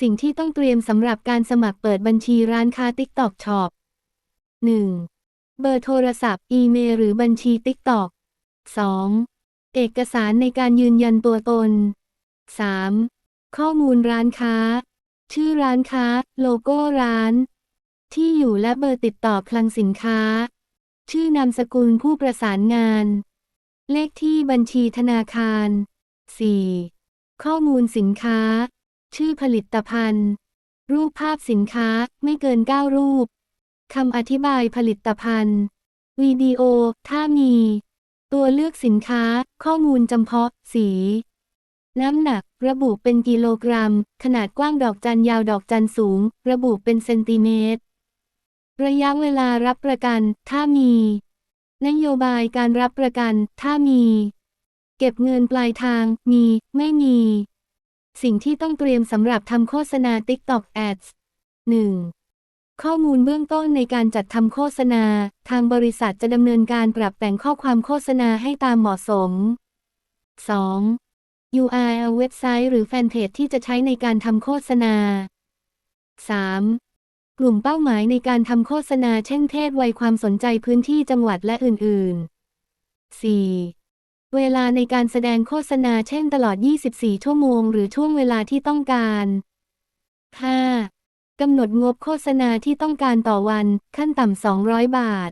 สิ่งที่ต้องเตรียมสำหรับการสมัครเปิดบัญชีร้านค้า TikTok Shop 1. เบอร์โทรศัพท์ อีเมลหรือบัญชี TikTok 2. เอกสารในการยืนยันตัวตน 3. ข้อมูลร้านค้า ชื่อร้านค้า โลโก้ร้าน ที่อยู่และเบอร์ติดต่อคลังสินค้า ชื่อนามสกุลผู้ประสานงาน เลขที่บัญชีธนาคาร 4. ข้อมูลสินค้า ชื่อผลิตภัณฑ์ รูปภาพสินค้าไม่เกิน 9 รูป คำอธิบายผลิตภัณฑ์ วิดีโอ ถ้ามี ตัวเลือกสินค้า ข้อมูลจำเพาะ สี น้ำหนัก ระบุเป็นกิโลกรัม ขนาดกว้างดอกจันยาวดอกจันสูง ระบุเป็นเซนติเมตร ระยะเวลารับประกัน ถ้ามี นโยบายการรับประกัน ถ้ามี เก็บเงินปลายทาง มี ไม่มี สิ่งที่ต้องเตรียมสำหรับทำโฆษณา TikTok Ads 1. ข้อมูลเบื้องต้นในการจัดทำโฆษณา ทางบริษัทจะดำเนินการปรับแต่งข้อความโฆษณาให้ตามเหมาะสม 2. URL เว็บไซต์หรือแฟนเพจที่จะใช้ในการทำโฆษณา 3. กลุ่มเป้าหมายในการทำโฆษณาเช่นเพศวัยความสนใจพื้นที่จังหวัดและอื่น ๆ 4. เวลาในการแสดงโฆษณาเช่นตลอด 24 ชั่วโมง หรือช่วงเวลาที่ต้องการ 5. กำหนดงบโฆษณาที่ต้องการต่อวัน ขั้นต่ำ 200 บาท